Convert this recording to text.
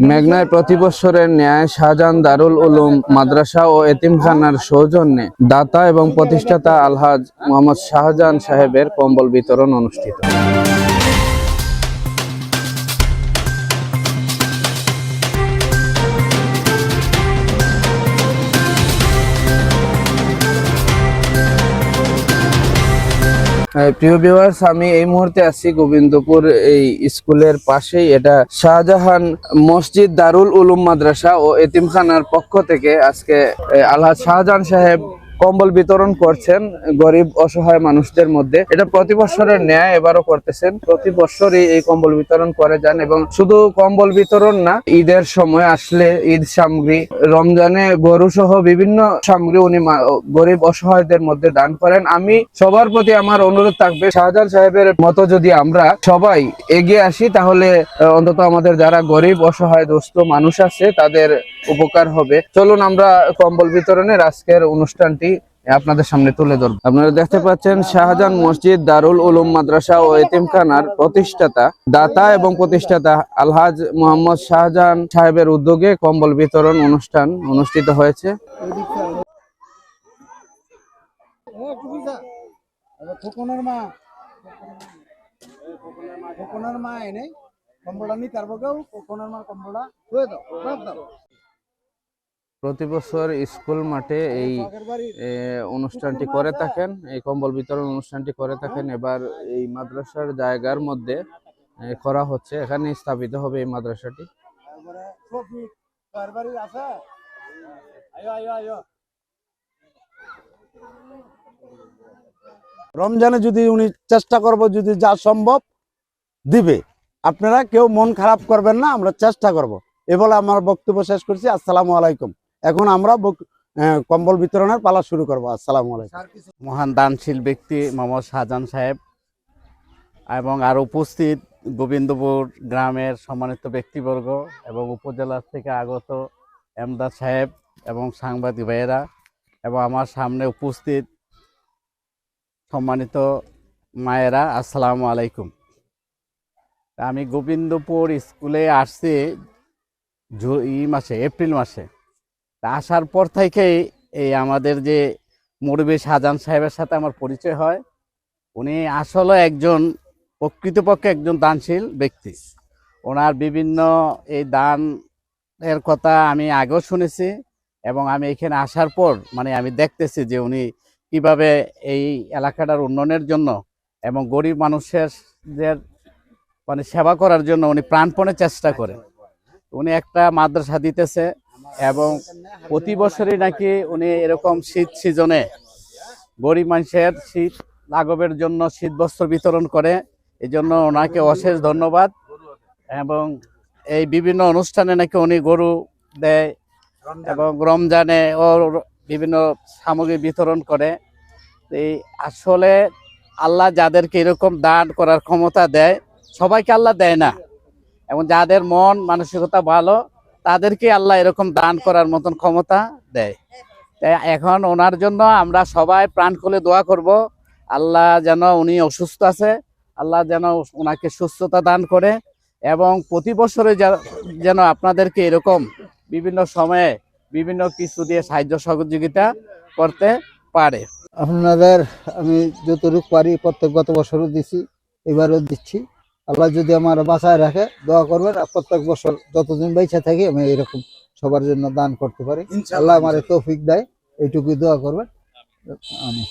মেঘনায় প্রতি বছরের ন্যায় শাহজাহান দারুল উলুম, মাদ্রাসা ও এতিমখানার সৌজন্যে দাতা এবং প্রতিষ্ঠাতা আলহাজ মোহাম্মদ শাহজাহান সাহেবের কম্বল বিতরণ অনুষ্ঠিত। প্রিয় বিভার্স আমি এই মুহূর্তে আছি গোবিন্দপুর এই স্কুলের পাশেই। এটা শাহজাহান মসজিদ দারুল উলুম মাদ্রাসা ও এতিমখানার পক্ষ থেকে আজকে আল্লাহ শাহজাহান সাহেব কম্বল বিতরণ করছেন গরিব, অসহায় মানুষদের মধ্যে। এটা প্রতি বছরের ন্যায় এবারও করতেছেন। প্রতি বছরই এই কম্বল বিতরণ করে যান এবং শুধু কম্বল বিতরণ না, ঈদের সময় আসলে ঈদ সামগ্রী, রমজানে গরু সহ বিভিন্ন সামগ্রী উনি গরিব, অসহায়দের মধ্যে দান করেন। আমি সবার প্রতি আমার অনুরোধ থাকবে, শাহজাহান সাহেবের মতো যদি আমরা সবাই এগিয়ে আসি, তাহলে অন্তত আমাদের যারা গরিব, অসহায় দোস্ত মানুষ আছে, তাদের উপকার হবে। চলুন আমরা কম্বল বিতরণের আজকের অনুষ্ঠানটি আপনাদের সামনে তুলে ধরব। আপনারা দেখতে পাচ্ছেন শাহজাহান মসজিদ দারুল উলুম মাদ্রাসা ও এতিমখানার প্রতিষ্ঠাতা দাতা এবং প্রতিষ্ঠাতা আলহাজ মোহাম্মদ শাহজাহান সাহেবের উদ্যোগে কম্বল বিতরণ অনুষ্ঠান অনুষ্ঠিত হয়েছে। মা মা এনে কম্বলটা নি তার বকেও খোকনের মা কম্বলটা হয়ে দাও দাও। প্রতি বছর স্কুল মাঠে এই অনুষ্ঠানটি করে থাকেন, এই কম্বল বিতরণ অনুষ্ঠানটি করে থাকেন। এবার এই মাদ্রাসার জায়গার মধ্যে করা হচ্ছে, এখানে স্থাপিত হবে এই মাদ্রাসাটি। রমজানে যদি উনি চেষ্টা করব, যদি যা সম্ভব দিবে, আপনারা কেউ মন খারাপ করবেন না, আমরা চেষ্টা করব। এ বলে আমার বক্তব্য শেষ করছি। আসসালামু আলাইকুম। এখন আমরা কম্বল বিতরণের পালা শুরু করব। আসসালামু আলাইকুম। মহান দানশীল ব্যক্তি মোহাম্মদ শাহজাহান সাহেব এবং আর উপস্থিত গোবিন্দপুর গ্রামের সম্মানিত ব্যক্তিবর্গ এবং উপজেলা থেকে আগত এমদাদ সাহেব এবং সাংবাদিক ভাইয়েরা এবং আমার সামনে উপস্থিত সম্মানিত মায়েরা, আসসালামু আলাইকুম। আমি গোবিন্দপুর স্কুলে আসছি জু- ই মাসে, এপ্রিল মাসে। তা আসার পর থেকেই এই আমাদের যে মুরব্বী শাহজাহান সাহেবের সাথে আমার পরিচয় হয়, উনি আসলে একজন প্রকৃতপক্ষে একজন দানশীল ব্যক্তি। ওনার বিভিন্ন এই দান এর কথা আমি আগেও শুনেছি এবং আমি এখানে আসার পর মানে আমি দেখতেছি যে উনি কীভাবে এই এলাকাটার উন্নয়নের জন্য এবং গরিব মানুষের মানে সেবা করার জন্য উনি প্রাণপণে চেষ্টা করেন। উনি একটা মাদ্রাসা দিতেছে এবং প্রতি বছরই নাকি উনি এরকম শীত সিজনে গরিব মানুষের শীত লাঘবের জন্য শীত বস্ত্র বিতরণ করে এই জন্য ওনাকে অশেষ ধন্যবাদ। এবং এই বিভিন্ন অনুষ্ঠানে নাকি উনি গরু দেয় এবং রমজানে ও বিভিন্ন সামগ্রী বিতরণ করে। এই আসলে আল্লাহ যাদেরকে এরকম দান করার ক্ষমতা দেয়, সবাইকে আল্লাহ দেয় না। এবং যাদের মন, মানসিকতা ভালো তাদেরকে আল্লাহ এরকম দান করার মতন ক্ষমতা দেয়। তাই এখন ওনার জন্য আমরা সবাই প্রাণ খুলে দোয়া করব। আল্লাহ যেন উনি অসুস্থ আছে, আল্লাহ যেন ওনাকে সুস্থতা দান করে এবং প্রতি বছরে যেন আপনাদেরকে এরকম বিভিন্ন সময়ে বিভিন্ন কিছু দিয়ে সাহায্য সহযোগিতা করতে পারে। আপনাদের আমি যতটুকু পারি প্রত্যেক গত বছরও দিছি, এবারও দিচ্ছি। আল্লাহ যদি আমার বাসায় রাখে দোয়া করবেন আর প্রত্যেক বছর যতদিন বেঁচে থাকি আমি এরকম সবার জন্য দান করতে পারি। আল্লাহ আমার তৌফিক দেয় এইটুকুই দোয়া করবেন। আমি